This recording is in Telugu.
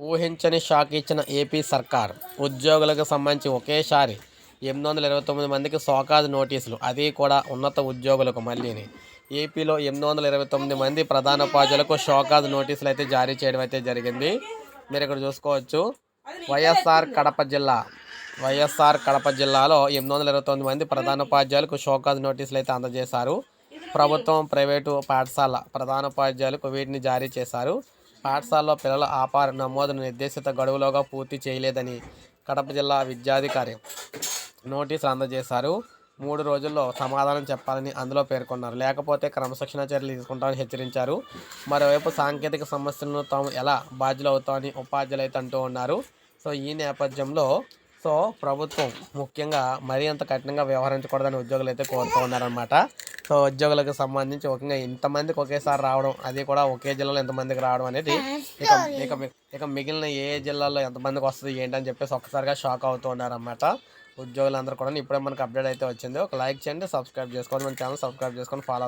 ఊహించని షాక్ ఇచ్చిన ఏపీ సర్కార్. ఉద్యోగులకు సంబంధించి ఒకేసారి ఎనిమిది వందల ఇరవై తొమ్మిది మందికి సోకాజ్ నోటీసులు. అది కూడా ఉన్నత ఉద్యోగులకు మళ్ళీని. ఏపీలో ఎనిమిది వందల ఇరవై తొమ్మిది మంది ప్రధాన ఉపాధ్యాయులకు షోకాజ్ నోటీసులు అయితే జారీ చేయడం అయితే జరిగింది. మీరు ఇక్కడ చూసుకోవచ్చు. వైఎస్ఆర్ కడప జిల్లా. వైఎస్ఆర్ కడప జిల్లాలో ఎనిమిది వందల ఇరవై తొమ్మిది మంది ప్రధానోపాధ్యాయులకు షోకాజ్ నోటీసులు అయితే అందజేశారు. ప్రభుత్వం ప్రైవేటు పాఠశాల ప్రధానోపాధ్యాయులకు వీటిని జారీ చేశారు. పాఠశాలలో పిల్లల ఆపార నమోదును నిర్దేశిత గడువులోగా పూర్తి చేయలేదని కడప జిల్లా విద్యాధికారి నోటీసులు అందజేశారు. మూడు రోజుల్లో సమాధానం చెప్పాలని అందులో పేర్కొన్నారు. లేకపోతే క్రమశిక్షణ చర్యలు తీసుకుంటామని హెచ్చరించారు. మరోవైపు సాంకేతిక సమస్యలను తాము ఎలా బాధ్యులు అవుతామని ఉపాధ్యాయులు అయితే అంటూ ఉన్నారు. సో ఈ నేపథ్యంలో సో ప్రభుత్వం ముఖ్యంగా మరీ అంత కఠినంగా వ్యవహరించకూడదని ఉద్యోగులు అయితే కోరుతూ ఉన్నారనమాట ఉద్యోగులకు సంబంధించి ముఖ్యంగా ఇంతమందికి ఒకేసారి రావడం అది కూడా ఒకే జిల్లాలో ఎంతమందికి రావడం అనేది ఇక ఇక ఇక మిగిలిన ఏ ఏ జిల్లాలో ఎంతమందికి వస్తుంది ఏంటని చెప్పేసి ఒక్కసారిగా షాక్ అవుతూ ఉన్నారన్నమాట. ఉద్యోగులందరూ కూడా ఇప్పుడే మనకు అప్డేట్ అయితే వచ్చింది. ఒక లైక్ చేయండి సబ్స్క్రైబ్ చేసుకోండి మన ఛానల్ సబ్స్క్రైబ్ చేసుకొని ఫాలో